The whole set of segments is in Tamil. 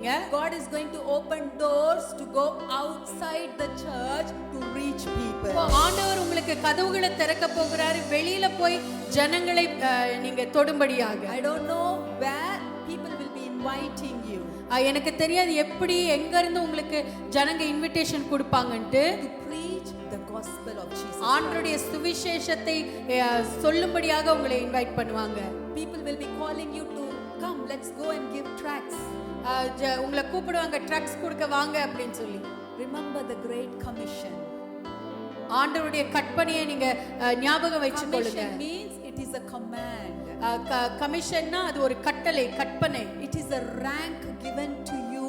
God is going to open doors to go outside the church to reach people. ஆண்டவர் உங்களுக்கு கதவுகளை திறக்க போகிறாரு வெளியில போய் ஜனங்களை நீங்க தொடும்படியாக I don't know where people will be inviting you எனக்கு தெரியாது எப்படி எங்க இருந்து உங்களுக்கு ஜனங்க இன்விடேஷன் கொடுப்பாங்கன்ட்டு to preach the gospel of Jesus. ஆண்டருடைய சுவிசேஷத்தை சொல்லும்படியாக உங்களை இன்வைட் பண்ணுவாங்க People will be calling you to come, let's go and give tracts. உங்களை கூப்பிடுவாங்க ட்ரக்ஸ் கொடுக்க வாங்க அப்படின்னு சொல்லி Remember the Great Commission. ஆண்டவருடைய கற்பனையை நீங்க ஞாபகம் வச்சுக்கொள்ளுங்க means it is a command. கமிஷன்னா அது ஒரு கட்டளை கற்பனை It is a rank given to you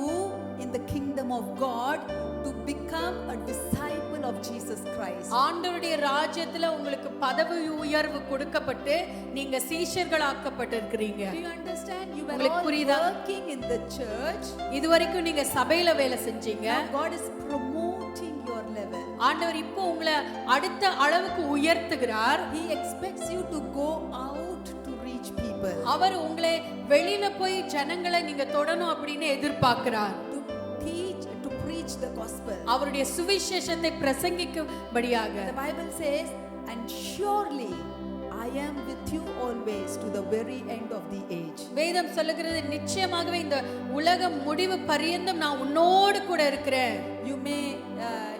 in the kingdom of God to become a disciple of Jesus Christ. ஆண்டவருடைய ராஜ்யத்துல உங்களுக்கு பதவி உயர்வு கொடுக்கப்பட்டு நீங்க சீஷர்கள் ஆக்கப்பட்டிருக்கிறீங்க Do you understand? You were all புரியுதா? working in the church. இதுவரைக்கும் நீங்க சபையில வேலை செஞ்சீங்க God is promoting your level. ஆண்டவர் இப்போ உங்களை அடுத்த அளவுக்கு உயர்த்துகிறார் He expects you to go out to reach people, அவர் உங்களை வெளியில போய் ஜனங்களை நீங்க தொடணும் அப்படின்னு எதிர்பார்க்கிறார் preach the gospel. அவருடைய சுவிசேஷத்தை பிரசங்கிக்கும்படியாக The Bible says, and surely I am with you always to the very end of the age. வேதம் சொல்லுகிறது நிச்சயமாகவே இந்த உலகம் முடிவு பரியந்தம் நான் உன்னோடு கூட இருக்கிறேன் You may, uh,